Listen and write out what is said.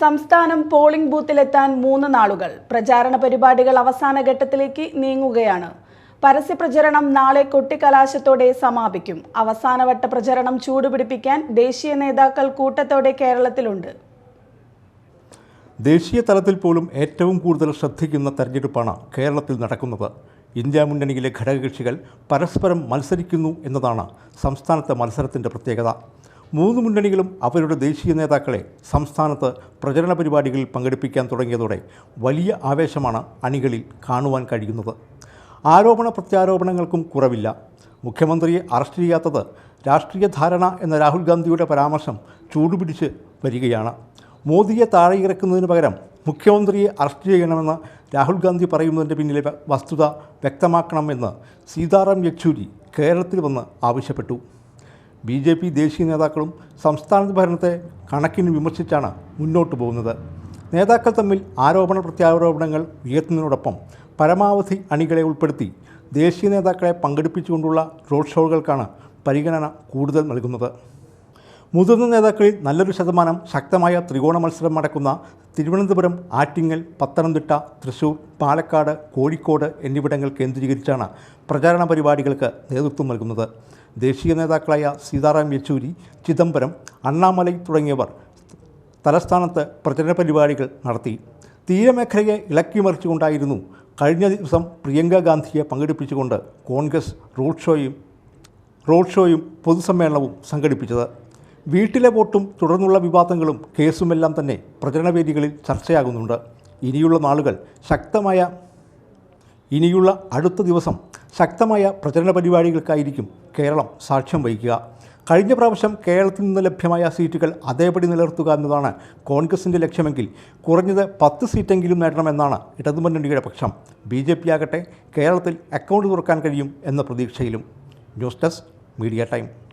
സംസ്ഥാനം പോളിംഗ് ബൂത്തിലെത്താൻ മൂന്ന് നാളുകൾ. പ്രചാരണ പരിപാടികൾ അവസാന ഘട്ടത്തിലേക്ക് നീങ്ങുകയാണ്. പരസ്യപ്രചരണം നാളെ കൊട്ടിക്കലാശത്തോടെ സമാപിക്കും. അവസാനവട്ട പ്രചരണം ചൂടുപിടിപ്പിക്കാൻ ദേശീയ നേതാക്കൾ കൂട്ടത്തോടെ കേരളത്തിലുണ്ട്. ദേശീയ തലത്തിൽ പോലും ഏറ്റവും കൂടുതൽ ശ്രദ്ധിക്കുന്ന തെരഞ്ഞെടുപ്പാണ് കേരളത്തിൽ നടക്കുന്നത്. ഇന്ത്യ മുന്നണിയിലെ ഘടകകക്ഷികൾ പരസ്പരം മത്സരിക്കുന്നു എന്നതാണ് സംസ്ഥാനത്തെ മത്സരത്തിന്റെ പ്രത്യേകത. മൂന്ന് മുന്നണികളും അവരുടെ ദേശീയ നേതാക്കളെ സംസ്ഥാനത്ത് പ്രചരണ പരിപാടികളിൽ പങ്കെടുപ്പിക്കാൻ തുടങ്ങിയതോടെ വലിയ ആവേശമാണ് അണികളിൽ കാണുവാൻ കഴിയുന്നത്. ആരോപണ പ്രത്യാരോപണങ്ങൾക്കും കുറവില്ല. മുഖ്യമന്ത്രിയെ അറസ്റ്റ് ചെയ്യാത്തത് രാഷ്ട്രീയ ധാരണ എന്ന രാഹുൽ ഗാന്ധിയുടെ പരാമർശം ചൂടുപിടിച്ച് വരികയാണ്. മോദിയെ താഴെ ഇറക്കുന്നതിന് പകരം മുഖ്യമന്ത്രിയെ അറസ്റ്റ് ചെയ്യണമെന്ന് രാഹുൽ ഗാന്ധി പറയുന്നതിന്റെ പിന്നിലെ വസ്തുത വ്യക്തമാക്കണമെന്ന് സീതാറാം യെച്ചൂരി കേരളത്തിൽ വന്ന് ആവശ്യപ്പെട്ടു. ബി ജെ പി ദേശീയ നേതാക്കളും സംസ്ഥാന ഭരണത്തെ കണക്കിന് വിമർശിച്ചാണ് മുന്നോട്ട് പോകുന്നത്. നേതാക്കൾ തമ്മിൽ ആരോപണ പ്രത്യാരോപണങ്ങൾ ഉയർത്തുന്നതിനോടൊപ്പം പരമാവധി അണികളെ ഉൾപ്പെടുത്തി ദേശീയ നേതാക്കളെ പങ്കെടുപ്പിച്ചുകൊണ്ടുള്ള റോഡ് ഷോകൾക്കാണ് പരിഗണന കൂടുതൽ നൽകുന്നത്. മുതിർന്ന നേതാക്കളിൽ നല്ലൊരു ശതമാനം ശക്തമായ ത്രികോണ മത്സരം നടക്കുന്ന തിരുവനന്തപുരം ആറ്റിങ്ങൽ പത്തനംതിട്ട തൃശൂർ പാലക്കാട് കോഴിക്കോട് എന്നിവിടങ്ങൾ കേന്ദ്രീകരിച്ചാണ് പ്രചാരണ പരിപാടികൾക്ക് നേതൃത്വം നൽകുന്നത്. ദേശീയ നേതാക്കളായ സീതാറാം യെച്ചൂരി ചിദംബരം അണ്ണാമലൈ തുടങ്ങിയവർ തലസ്ഥാനത്ത് പ്രചരണ പരിപാടികൾ നടത്തി. തീരമേഖലയെ ഇളക്കിമറിച്ചുകൊണ്ടായിരുന്നു കഴിഞ്ഞ ദിവസം പ്രിയങ്ക ഗാന്ധിയെ പങ്കെടുപ്പിച്ചുകൊണ്ട് കോൺഗ്രസ് റോഡ് ഷോയും റോഡ് ഷോയും പൊതുസമ്മേളനവും സംഘടിപ്പിച്ചത്. വീട്ടിലെ വോട്ടും തുടർന്നുള്ള വിവാദങ്ങളും കേസുമെല്ലാം തന്നെ പ്രചരണവേദികളിൽ ചർച്ചയാകുന്നുണ്ട്. ഇനിയുള്ള നാളുകൾ ശക്തമായ ഇനിയുള്ള അടുത്ത ദിവസം ശക്തമായ പ്രചരണ പരിപാടികൾക്കായിരിക്കും കേരളം സാക്ഷ്യം വഹിക്കുക. കഴിഞ്ഞ പ്രാവശ്യം കേരളത്തിൽ നിന്ന് ലഭ്യമായ സീറ്റുകൾ അതേപടി നിലനിർത്തുക എന്നതാണ് കോൺഗ്രസിന്റെ ലക്ഷ്യമെങ്കിൽ കുറഞ്ഞത് പത്ത് സീറ്റെങ്കിലും നേടണമെന്നാണ് ഇടതുമുന്നണിയുടെ പക്ഷം. ബി ജെ പി ആകട്ടെ കേരളത്തിൽ അക്കൗണ്ട് തുറക്കാൻ കഴിയും എന്ന പ്രതീക്ഷയിലും. News desk media time.